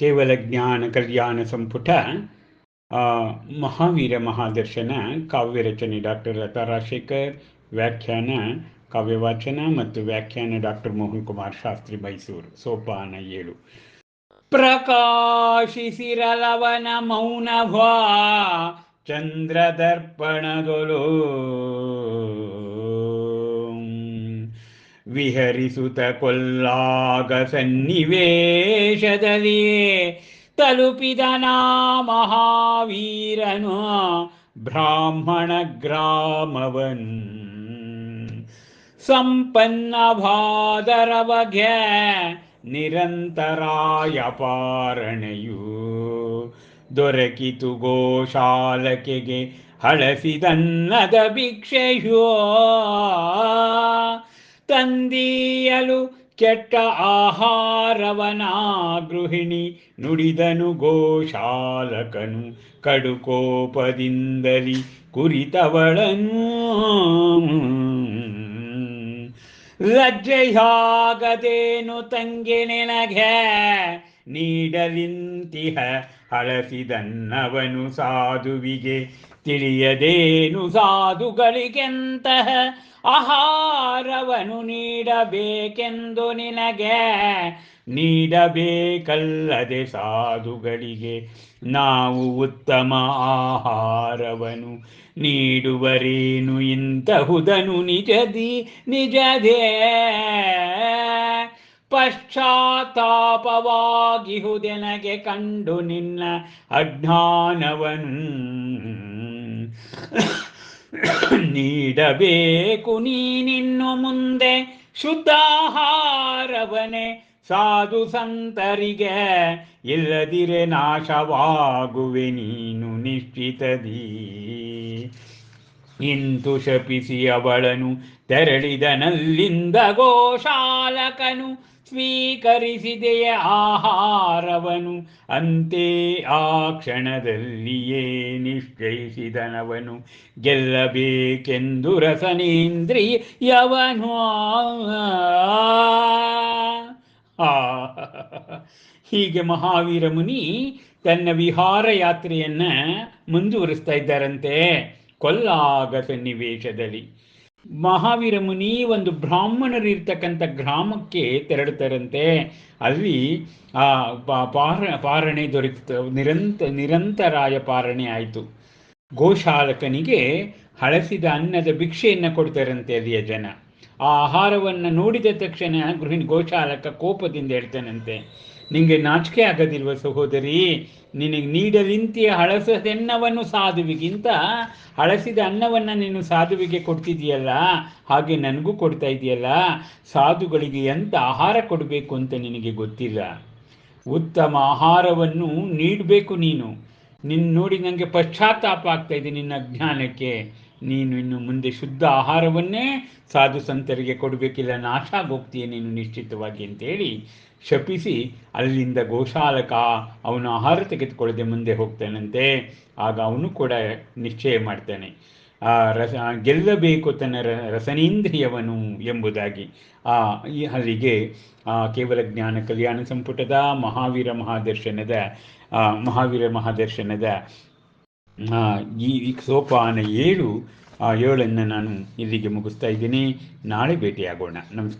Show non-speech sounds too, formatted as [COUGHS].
ಕೇವಲ ಜ್ಞಾನ, ಕಲ್ಯಾಣ ಸಂಪುಟ ಮಹಾವೀರ ಮಹಾದರ್ಶನ, ಕಾವ್ಯ ರಚನೆ ಡಾಕ್ಟರ್ ಲತಾ ರಾಜಶೇಖರ್, ವ್ಯಾಖ್ಯಾನ ಕಾವ್ಯವಾಚನ ಮತ್ತು ವ್ಯಾಖ್ಯಾನ ಡಾಕ್ಟರ್ ಮೋಹನ್ ಕುಮಾರ್ ಶಾಸ್ತ್ರಿ ಮೈಸೂರು, ಸೋಪಾನ ಏಳು. ಪ್ರಕಾಶಿಸಿರಲವನ ಚಂದ್ರ ಚಂದ್ರದರ್ಪಣದೊಲು ವಿಹರಿಸುತ್ತ ಕೊಲ್ಲಾಗ ಸನ್ನಿವೇಶದಲ್ಲಿಯೇ ತಲುಪಿದ ನಾ ಮಹಾವೀರನು ಬ್ರಾಹ್ಮಣ ಗ್ರಾಮವನ್. ಸಂಪನ್ನ ಭಾದರ ಬಗೆ ನಿರಂತರಾಯ ಪಾರಣೆಯು ದೊರಕಿತು ಗೋಶಾಲಕೆಗೆ ಹಳಸಿದನ್ನದ ಭಿಕ್ಷೆಯೋ. ತಂದೀಯಲು ಕೆಟ್ಟ ಆಹಾರವನ ಗೃಹಿಣಿ ನುಡಿದನು ಗೋಶಾಲಕನು ಕಡುಕೋಪದಿಂದಲಿ ಕುರಿತವಳನು ಲಜ್ಜೆಯಾಗದೇನು ತಂಗಿ ನಿನಗೆ? ನೀಡಲಿಂತಿಹ ಹಳಸಿದನ್ನವನು ಸಾಧುವಿಗೆ ತಿಳಿಯದೇನು ಸಾಧುಗಳಿಗೆಂತಹ ಆಹಾರವನು ನೀಡಬೇಕೆಂದು ನಿನಗೆ ನೀಡಬೇಕಲ್ಲದೆ ಸಾಧುಗಳಿಗೆ? ನಾವು ಉತ್ತಮ ಆಹಾರವನು ನೀಡುವರೇನು ಇಂತಹುದನು ನಿಜದಿ ನಿಜದೇ? ಪಶ್ಚಾತ್ತಾಪವಾಗಿಹುದೆನಗೆ ಕಂಡು ನಿನ್ನ ಅಜ್ಞಾನವನು [COUGHS] ನೀಡಬೇಕು ನೀನಿನ್ನು ಮುಂದೆ ಶುದ್ಧಾಹಾರವನೇ. ಸಾಧು ಸಂತರಿಗೆ ಇಲ್ಲದಿರೆ ನಾಶವಾಗುವೆ ನೀನು ನಿಶ್ಚಿತದಿ. ಇಂತು ಶಪಿಸಿ ಅವಳನು ತೆರಳಿದನಲ್ಲಿಂದ ಗೋಶಾಲಕನು ಸ್ವೀಕರಿಸಿದೆಯ ಆಹಾರವನು ಅಂತೆ ಆ ಕ್ಷಣದಲ್ಲಿಯೇ ನಿಶ್ಚಯಿಸಿದನವನು ಗೆಲ್ಲಬೇಕೆಂದು ರಸನೇಂದ್ರಿಯವನು ಯವನು ಹೀಗೆ ಮಹಾವೀರ ಮುನಿ ತನ್ನ ವಿಹಾರ ಯಾತ್ರೆಯನ್ನ ಮುಂದುವರಿಸ್ತಾ ಇದ್ದಾರಂತೆ ಕೊಲ್ಲಾಗ ಸನ್ನಿವೇಶದಲ್ಲಿ ಮಹಾವೀರ ಮುನಿ ಒಂದು ಬ್ರಾಹ್ಮಣರಿರ್ತಕ್ಕಂಥ ಗ್ರಾಮಕ್ಕೆ ತೆರಳುತ್ತಾರಂತೆ. ಅಲ್ಲಿ, ಆ ಪಾರ, ಪಾರಣೆ ದೊರೆತ, ನಿರಂತ, ನಿರಂತರಾಯ ಪಾರಣೆ ಆಯಿತು. ಗೋಶಾಲಕನಿಗೆ ಹಳಸಿದ ಅನ್ನದ ಭಿಕ್ಷೆಯನ್ನು ಕೊಡ್ತಾರಂತೆ ಅಲ್ಲಿಯ ಜನ. ಆ ಆಹಾರವನ್ನು ನೋಡಿದ ತಕ್ಷಣ ಗೃಹಿಣಿ ಗೋಶಾಲಕ ಕೋಪದಿಂದ ಹೇಳ್ತಾನಂತೆ ನಿಂಗೆ ನಾಚಿಕೆ ಆಗದಿಲ್ವ ಸಹೋದರಿ, ನಿನಗೆ ನೀಡಲಿಂತಿಯ ಹಳಸದೆನ್ನವನ್ನು ಸಾಧುವಿಗಿಂತ, ಹಳಸಿದ ಅನ್ನವನ್ನು ನೀನು ಸಾಧುವಿಗೆ ಕೊಡ್ತಿದೆಯಲ್ಲ ಹಾಗೆ ನನಗೂ ಕೊಡ್ತಾ ಇದೆಯಲ್ಲ, ಸಾಧುಗಳಿಗೆ ಎಂಥ ಆಹಾರ ಕೊಡಬೇಕು ಅಂತ ನಿನಗೆ ಗೊತ್ತಿಲ್ಲ. ಉತ್ತಮ ಆಹಾರವನ್ನು ನೀಡಬೇಕು ನೀನು. ನಿನ್ನ ನೋಡಿ ನನಗೆ ಪಶ್ಚಾತ್ತಾಪ ಆಗ್ತಾ ಇದೆ ನಿನ್ನ ಅಜ್ಞಾನಕ್ಕೆ ನೀನು ಇನ್ನು ಮುಂದೆ ಶುದ್ಧ ಆಹಾರವನ್ನೇ ಸಾಧು ಸಂತರಿಗೆ ಕೊಡಬೇಕಿಲ್ಲ ನಾಶ ಆಗೋಗ್ತೀಯ ನೀನು ನಿಶ್ಚಿತವಾಗಿ ಅಂತೇಳಿ ಶಪಿಸಿ ಅಲ್ಲಿಂದ ಗೋಶಾಲಕ ಅವನು ಆಹಾರ ತೆಗೆದುಕೊಳ್ಳದೆ ಮುಂದೆ ಹೋಗ್ತಾನಂತೆ. ಆಗ ಅವನು ಕೂಡ ನಿಶ್ಚಯ ಮಾಡ್ತಾನೆ. ಆ ರಸ, ಗೆಲ್ಲಬೇಕು ತನ್ನ ರ- ರಸನೇಂದ್ರಿಯವನು ಎಂಬುದಾಗಿ. ಆ, ಈ ಅಲ್ಲಿಗೆ ಕೇವಲ ಜ್ಞಾನ ಕಲ್ಯಾಣ ಸಂಪುಟದ ಮಹಾವೀರ ಮಹಾದರ್ಶನದ ಮಹಾವೀರ ಮಹಾದರ್ಶನದ ಈ ಸೋಪಾನ ಏಳು ಆ ಏಳನ್ನು ನಾನು ಇಲ್ಲಿಗೆ ಮುಗಿಸ್ತಾ ಇದ್ದೀನಿ. ನಾಳೆ ಭೇಟಿಯಾಗೋಣ. ನಮಸ್ಕಾರ.